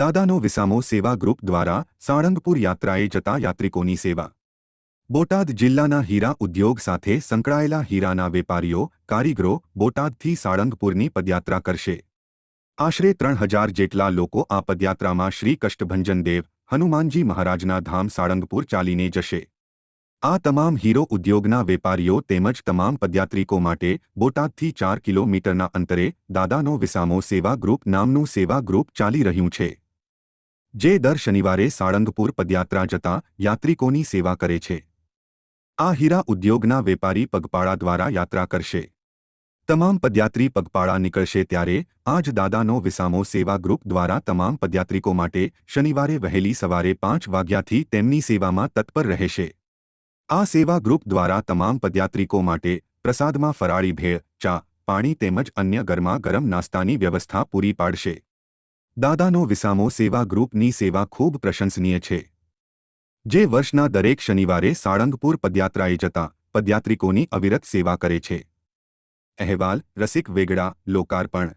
દાદાનો વિસામો સેવા ગ્રુપ દ્વારા સાળંગપુર યાત્રાએ જતા યાત્રિકોની સેવા. બોટાદ જિલ્લાના હીરા ઉદ્યોગ સાથે સંકળાયેલા હીરાના વેપારીઓ, કારીગરો બોટાદથી સાળંગપુરની પદયાત્રા કરશે. આશરે ત્રણ હજાર જેટલા લોકો આ પદયાત્રામાં શ્રી કષ્ટભંજન દેવ, હનુમાનજી મહારાજના ધામ સાળંગપુર ચાલીને જશે. આ તમામ હીરો ઉદ્યોગના વેપારીઓ તેમજ તમામ પદયાત્રિકો માટે બોટાદથી ચાર કિલોમીટરના અંતરે દાદાનો વિસામો સેવા ગ્રુપ નામનું સેવા ગ્રુપ ચાલી રહ્યું છે. જે દર શનિવારે સાળંગપુર પદયાત્રા જતા યાત્રિકોની સેવા કરે છે. આ હીરા ઉદ્યોગના વેપારી પગપાળા દ્વારા યાત્રા કરશે. તમામ પદયાત્રી પગપાળા નીકળશે ત્યારે આજ દાદાનો વિસામો સેવા ગ્રુપ દ્વારા તમામ પદયાત્રિકો માટે શનિવારે વહેલી સવારે પાંચ વાગ્યાથી તેમની સેવામાં તત્પર રહેશે. આ સેવા ગ્રુપ દ્વારા તમામ પદયાત્રિકો માટે પ્રસાદમાં ફરાળી ભેળ, ચા, પાણી તેમજ અન્ય ગરમા ગરમ નાસ્તાની વ્યવસ્થા પૂરી પાડશે. દાદાનો વિસામો સેવા ગ્રુપની સેવા ખૂબ પ્રશંસનીય છે. જે વર્ષના દરેક શનિવારે સાળંગપુર પદયાત્રાએ જતા પદયાત્રિકોની અવિરત સેવા કરે છે. અહેવાલ, રસિક વેગડા, લોકાર્પણ